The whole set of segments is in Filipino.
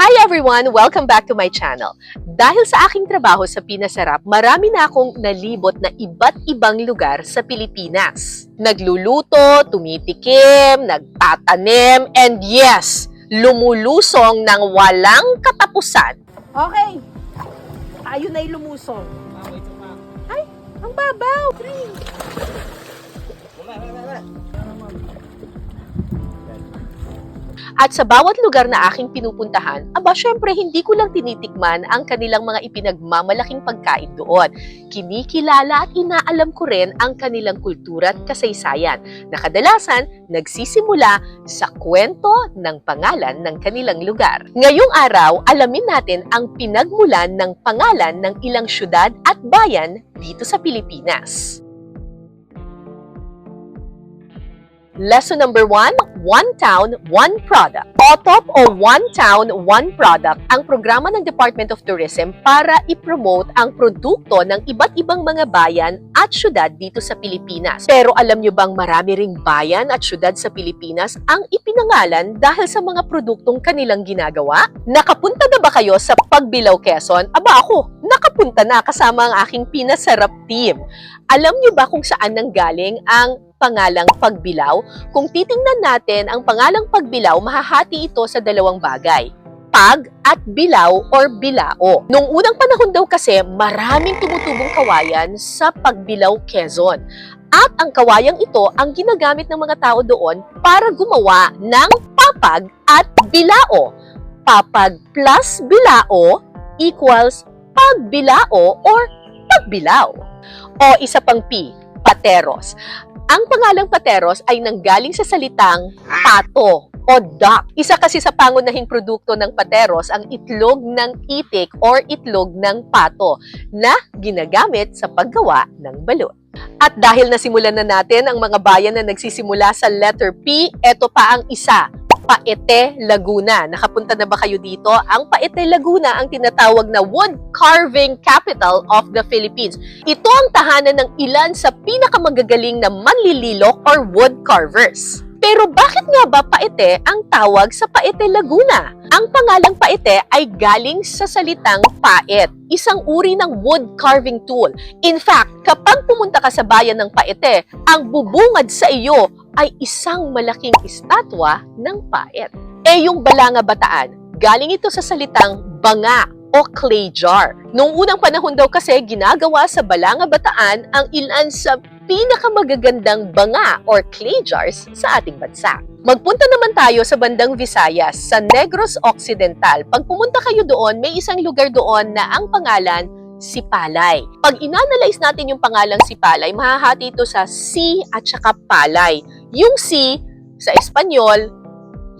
Hi everyone! Welcome back to my channel. Dahil sa aking trabaho sa Pinasarap, marami na akong nalibot na iba't ibang lugar sa Pilipinas. Nagluluto, tumitikim, nagtatanim, and yes, lumulusong ng walang katapusan. Okay. Tayo na'y lumusong. Ay, ang babaw. Three. At sa bawat lugar na aking pinupuntahan, aba syempre hindi ko lang tinitikman ang kanilang mga ipinagmamalaking pagkain doon. Kinikilala at inaalam ko rin ang kanilang kultura at kasaysayan na kadalasan nagsisimula sa kwento ng pangalan ng kanilang lugar. Ngayong araw, alamin natin ang pinagmulan ng pangalan ng ilang syudad at bayan dito sa Pilipinas. Lesson number one, One Town, One Product. OTOP o One Town, One Product ang programa ng Department of Tourism para i-promote ang produkto ng iba't ibang mga bayan at syudad dito sa Pilipinas. Pero alam nyo bang marami ring bayan at syudad sa Pilipinas ang ipinangalan dahil sa mga produktong kanilang ginagawa? Nakapunta na ba kayo sa Pagbilao, Quezon? Aba ako, nakapunta na kasama ang aking pinasarap team. Alam nyo ba kung saan nanggaling ang pangalang pagbilao? Kung titingnan natin ang pangalang pagbilao, mahahati ito sa dalawang bagay. Pag at bilao or bilao. Nung unang panahon daw kasi, maraming tumutubong kawayan sa Pagbilao, Quezon. At ang kawayang ito ang ginagamit ng mga tao doon para gumawa ng papag at bilao. Papag plus bilao equals pagbilao or pagbilao. O isa pang P, pateros. Ang pangalang pateros ay nanggaling sa salitang pato o duck. Isa kasi sa pangunahing produkto ng pateros ang itlog ng itik or itlog ng pato na ginagamit sa paggawa ng balot. At dahil nasimulan na natin ang mga bayan na nagsisimula sa letter P, eto pa ang isa, Paete, Laguna. Nakapunta na ba kayo dito? Ang Paete, Laguna ang tinatawag na wood carving capital of the Philippines. Ito ang tahanan ng ilan sa pinakamagagaling na manlililok or wood carvers. Pero bakit nga ba Paete ang tawag sa Paete, Laguna? Ang pangalang Paete ay galing sa salitang paet, isang uri ng wood carving tool. In fact, kapag pumunta ka sa bayan ng Paete, ang bubungad sa iyo ay isang malaking estatwa ng paet. Eh yung Balanga Bataan, galing ito sa salitang banga o clay jar. Noong unang panahon daw kasi ginagawa sa Balanga Bataan ang ilan sa pinakamagagandang banga or clay jars sa ating bansa. Magpunta naman tayo sa bandang Visayas, sa Negros Occidental. Pag pumunta kayo doon, may isang lugar doon na ang pangalan Sipalay. Pag inanalyze natin yung pangalang Sipalay, mahahati ito sa si at saka palay. Yung si sa Espanyol,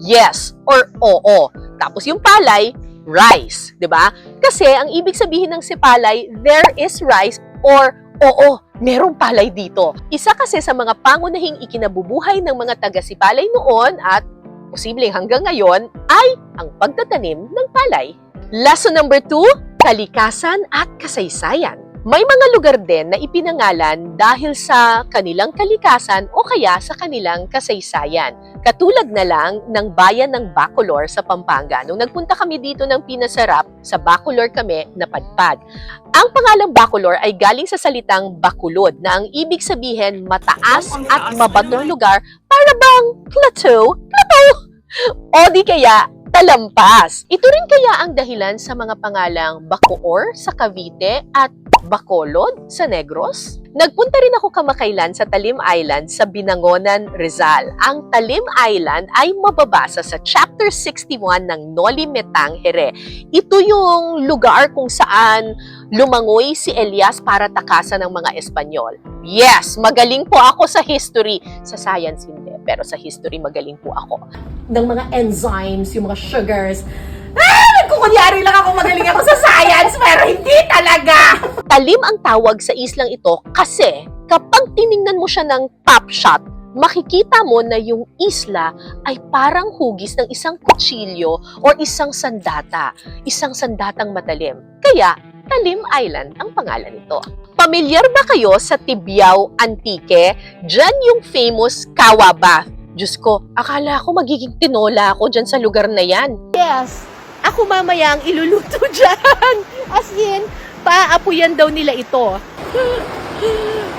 yes or oo. Tapos yung palay, rice, 'di ba? Kasi ang ibig sabihin ng sipalay, there is rice or oo, merong palay dito. Isa kasi sa mga pangunahing ikinabubuhay ng mga taga-sipalay noon at posibleng hanggang ngayon ay ang pagtatanim ng palay. Lesson number two, kalikasan at kasaysayan. May mga lugar din na ipinangalan dahil sa kanilang kalikasan o kaya sa kanilang kasaysayan. Katulad na lang ng bayan ng Bacolor sa Pampanga. Nung nagpunta kami dito ng Pinasarap, sa Bacolor kami napadpad. Ang pangalang Bacolor ay galing sa salitang Bakulod na ang ibig sabihin mataas at mabatong lugar para bang plateau, plateau. O di kaya talampas. Ito rin kaya ang dahilan sa mga pangalang Bacoor sa Cavite at Bacolod sa Negros? Nagpunta rin ako kamakailan sa Talim Island sa Binangonan, Rizal. Ang Talim Island ay mababasa sa Chapter 61 ng Noli Metang Here. Ito yung lugar kung saan lumangoy si Elias para takasan ng mga Espanyol. Yes, magaling po ako sa history. Sa science hindi, pero sa history magaling po ako. Ng mga enzymes, yung mga sugars. Ah! Nagkukunyari lang ako magaling ako sa science, pero hindi! Talim ang tawag sa islang ito kasi kapag tiningnan mo siya ng top shot, makikita mo na yung isla ay parang hugis ng isang kutsilyo or isang sandata, isang sandatang matalim. Kaya, Talim Island ang pangalan nito. Pamilyar ba kayo sa Tibiao Antique? Diyan yung famous Kawa Bath. Diyos ko, akala ko magiging tinola ako dyan sa lugar na yan. Yes, Ako mamaya ang iluluto dyan. As in, paaapuyan daw nila ito.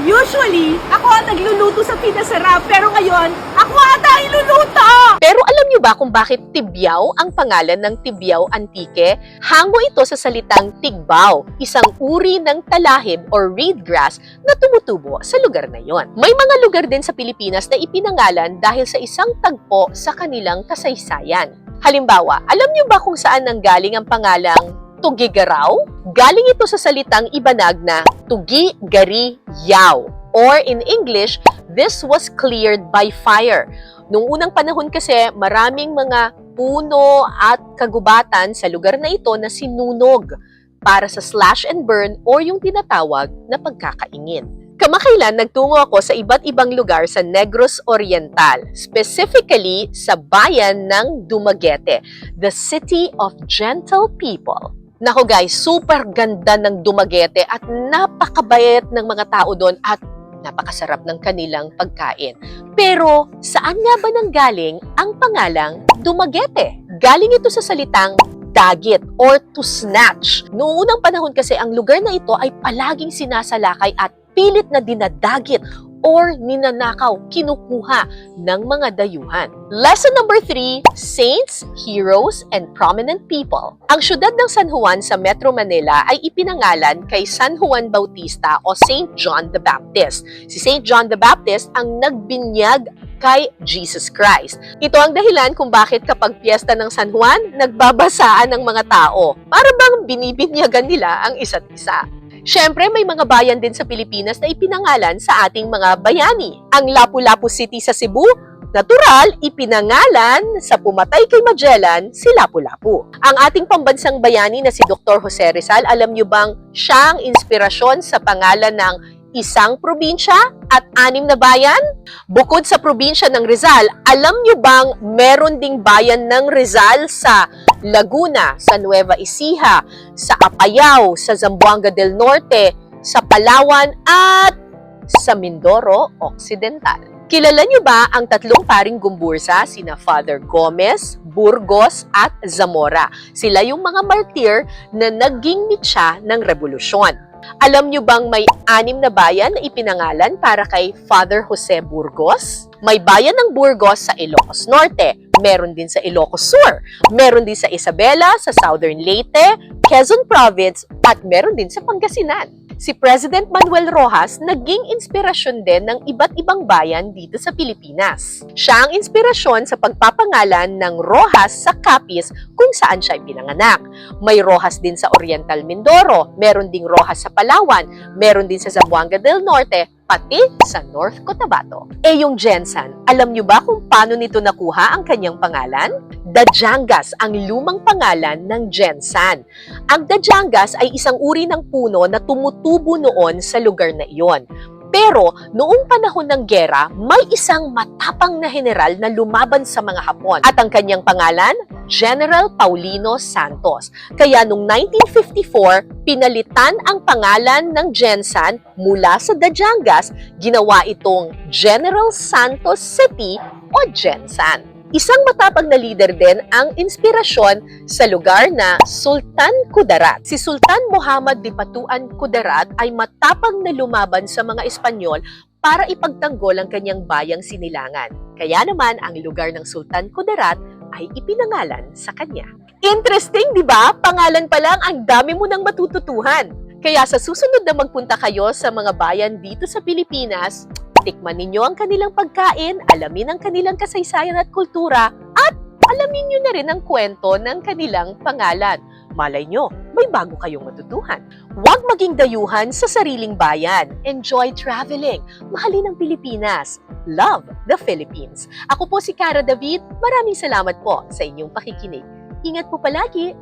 Usually, ako ang nagluluto sa pinasarap, pero ngayon, ako ata ang iluluto! Pero alam niyo ba kung bakit Tibyaw ang pangalan ng Tibyaw Antique? Hango ito sa salitang Tigbaw, isang uri ng talahib or reed grass na tumutubo sa lugar na yon. May mga lugar din sa Pilipinas na ipinangalan dahil sa isang tagpo sa kanilang kasaysayan. Halimbawa, alam niyo ba kung saan nanggaling ang pangalang Tugigaraw? Galing ito sa salitang Ibanag na Tugi Gari Yaw or in English, this was cleared by fire. Noong unang panahon kasi, maraming mga puno at kagubatan sa lugar na ito na sinunog para sa slash and burn or yung tinatawag na pagkakaingin. Kamakailan, nagtungo ako sa iba't ibang lugar sa Negros Oriental, specifically sa bayan ng Dumaguete, the city of gentle people. Nako guys, super ganda ng Dumaguete at napakabayat ng mga tao doon at napakasarap ng kanilang pagkain. Pero saan nga ba nanggaling ang pangalang Dumaguete? Galing ito sa salitang dagit or to snatch. Noong unang panahon kasi ang lugar na ito ay palaging sinasalakay at pilit na dinadagit or ninanakaw, kinukuha ng mga dayuhan. Lesson number 3, Saints, Heroes, and Prominent People. Ang syudad ng San Juan sa Metro Manila ay ipinangalan kay San Juan Bautista o Saint John the Baptist. Si Saint John the Baptist ang nagbinyag kay Jesus Christ. Ito ang dahilan kung bakit kapag piyesta ng San Juan, nagbabasaan ng mga tao. Para bang binibinyagan nila ang isa't isa. Siyempre, may mga bayan din sa Pilipinas na ipinangalan sa ating mga bayani. Ang Lapu-Lapu City sa Cebu, natural, ipinangalan sa pumatay kay Magellan si Lapu-Lapu. Ang ating pambansang bayani na si Dr. Jose Rizal, alam niyo bang siya ang inspirasyon sa pangalan ng isang probinsya at anim na bayan? Bukod sa probinsya ng Rizal, alam niyo bang meron ding bayan ng Rizal sa Laguna, sa Nueva Ecija, sa Apayao, sa Zamboanga del Norte, sa Palawan at sa Mindoro Occidental. Kilala niyo ba ang tatlong paring gumbursa sina Father Gomez, Burgos at Zamora? Sila yung mga martir na naging mitya ng revolusyon. Alam niyo bang may anim na bayan na ipinangalan para kay Father Jose Burgos? May bayan ng Burgos sa Ilocos Norte, meron din sa Ilocos Sur, meron din sa Isabela, sa Southern Leyte, Quezon Province, at meron din sa Pangasinan. Si President Manuel Rojas naging inspirasyon din ng iba't ibang bayan dito sa Pilipinas. Siya ang inspirasyon sa pagpapangalan ng Rojas sa Capiz kung saan siya pinanganak. May Rojas din sa Oriental Mindoro, meron ding Rojas sa Palawan, meron din sa Zamboanga del Norte, pati sa North Cotabato. Eh yung Jensan, alam niyo ba kung paano nito nakuha ang kanyang pangalan? Dajangas ang lumang pangalan ng Jensan. Ang Dajangas ay isang uri ng puno na tumutubo noon sa lugar na iyon. Pero noong panahon ng gera, may isang matapang na general na lumaban sa mga Hapon. At ang kanyang pangalan, General Paulino Santos. Kaya noong 1954, pinalitan ang pangalan ng Jensan mula sa Dajangas, ginawa itong General Santos City o Jensan. Isang matapang na leader din ang inspirasyon sa lugar na Sultan Kudarat. Si Sultan Muhammad Dipatuan Kudarat ay matapang na lumaban sa mga Espanyol para ipagtanggol ang kanyang bayang sinilangan. Kaya naman ang lugar ng Sultan Kudarat ay ipinangalan sa kanya. Interesting, di ba? Pangalan pa lang ang dami mo nang matututuhan. Kaya sa susunod na magpunta kayo sa mga bayan dito sa Pilipinas, tikman ninyo ang kanilang pagkain, alamin ang kanilang kasaysayan at kultura, at alamin nyo na rin ang kwento ng kanilang pangalan. Malay nyo, may bago kayong matutuhan. Huwag maging dayuhan sa sariling bayan. Enjoy traveling. Mahalin ang Pilipinas. Love the Philippines. Ako po si Cara David. Maraming salamat po sa inyong pakikinig. Ingat po palagi